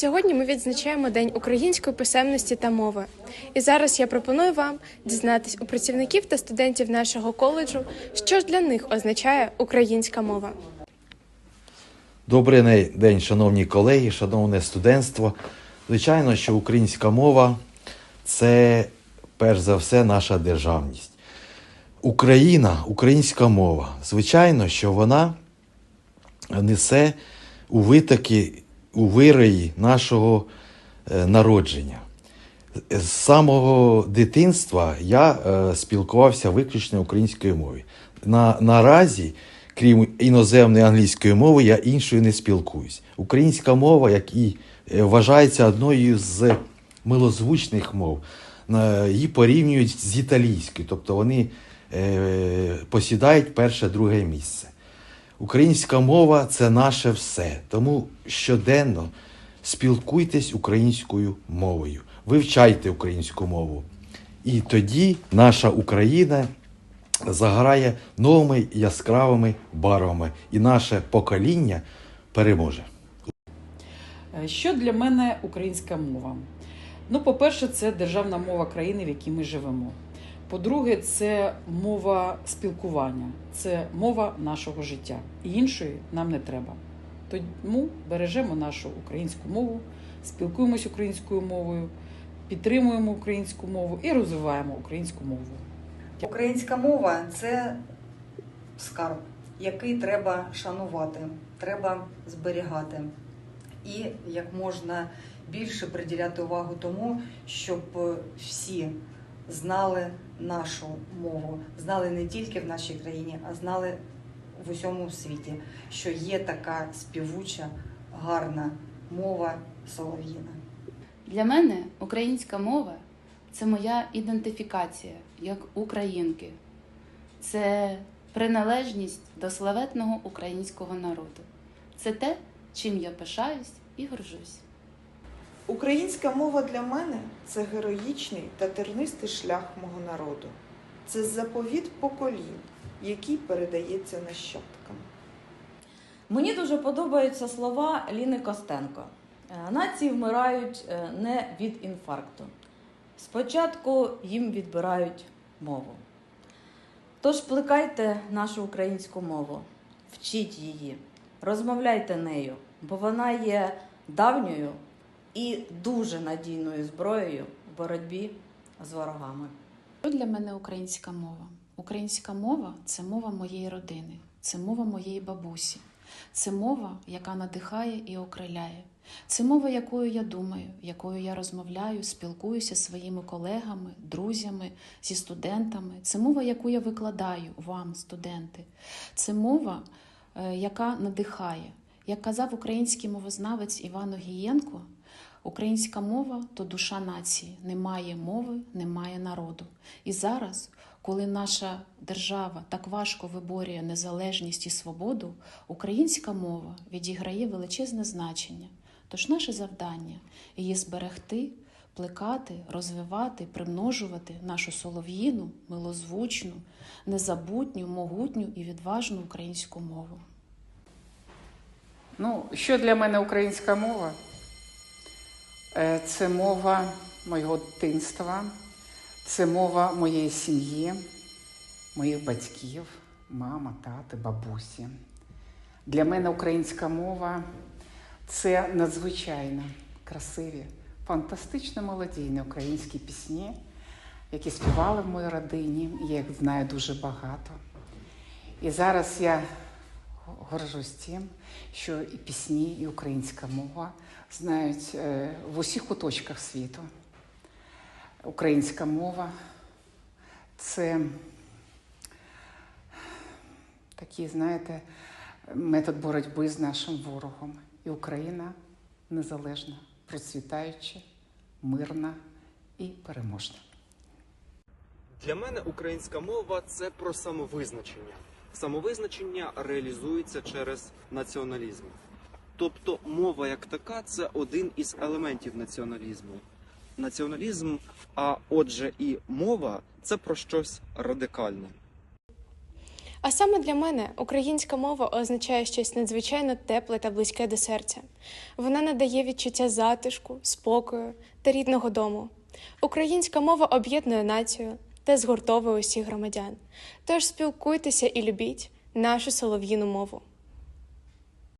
Сьогодні ми відзначаємо День української писемності та мови. І зараз я пропоную вам дізнатись у працівників та студентів нашого коледжу, що ж для них означає українська мова. Добрий день, шановні колеги, шановне студентство. Звичайно, що українська мова це перш за все наша державність. Україна, українська мова, звичайно, що вона несе у витоки, у вираї нашого е, народження. З самого дитинства я е, спілкувався виключно українською мовою. На, наразі, крім іноземної англійської мови, я іншою не спілкуюсь. Українська мова, як і е, вважається одною з милозвучних мов, її порівнюють з італійською, тобто вони посідають перше, друге місце. Українська мова це наше все. Тому щоденно спілкуйтесь українською мовою, вивчайте українську мову. І тоді наша Україна заграє новими яскравими барвами, і наше покоління переможе. Е, Що для мене українська мова? Ну, по-перше, це державна мова країни, в якій ми живемо. По-друге, це мова спілкування, це мова нашого життя. І іншої нам не треба. Тому бережемо нашу українську мову, спілкуємось українською мовою, підтримуємо українську мову і розвиваємо українську мову. Українська мова це скарб, який треба шанувати, треба зберігати. І як можна більше приділяти увагу тому, щоб всі знали нашу мову, знали не тільки в нашій країні, а знали в усьому світі, що є така співуча, гарна мова солов'їна. Для мене українська мова це моя ідентифікація як українки, це приналежність до славетного українського народу. Це те, чим я пишаюсь і горжусь. Українська мова для мене це героїчний та тернистий шлях мого народу. Це заповіт поколінь, який передається нащадкам. Мені дуже подобаються слова Ліни Костенко. Е, Нації вмирають е, не від інфаркту. Спочатку їм відбирають мову. Тож плекайте нашу українську мову, вчіть її, розмовляйте нею, бо вона є давньою і дуже надійною зброєю в боротьбі з ворогами. Що для мене українська мова? Українська мова це мова моєї родини, це мова моєї бабусі, це мова, яка надихає і окриляє. Це мова, якою я думаю, якою я розмовляю, спілкуюся зі своїми колегами, друзями, зі студентами. Це мова, яку я викладаю вам, студенти. Це мова, е, яка надихає. Як казав український мовознавець Іван Огієнко, Українська мова то душа нації. Немає мови, немає народу. І зараз, коли наша держава так важко виборює незалежність і свободу, українська мова відіграє величезне значення. Тож наше завдання її зберегти, плекати, розвивати, примножувати нашу солов'їну, милозвучну, незабутню, могутню і відважну українську мову. Ну, що для мене українська мова? Е, Це мова моєго дитинства, це мова моєї сім'ї, моїх батьків, мама, тати, бабусі. Для мене українська мова це надзвичайно красиві, фантастично молодійні українські пісні, які співали в моїй родині. Я їх знаю дуже багато. І зараз я горжусь тим, що і пісні, і українська мова знають е, в усіх куточках світу. Українська мова це такий, знаєте, метод боротьби з нашим ворогом. І Україна незалежна, процвітаюча, мирна і переможна. Для мене українська мова це про самовизначення самовизначення реалізується через націоналізм. Тобто мова як така це один із елементів націоналізму. Націоналізм, а отже, і мова це про щось радикальне. А саме для мене українська мова означає щось надзвичайно тепле та близьке до серця. Вона надає відчуття затишку, спокою та рідного дому. Українська мова об'єднує націю, та згуртовує усіх громадян. Тож спілкуйтеся і любіть нашу солов'їну мову.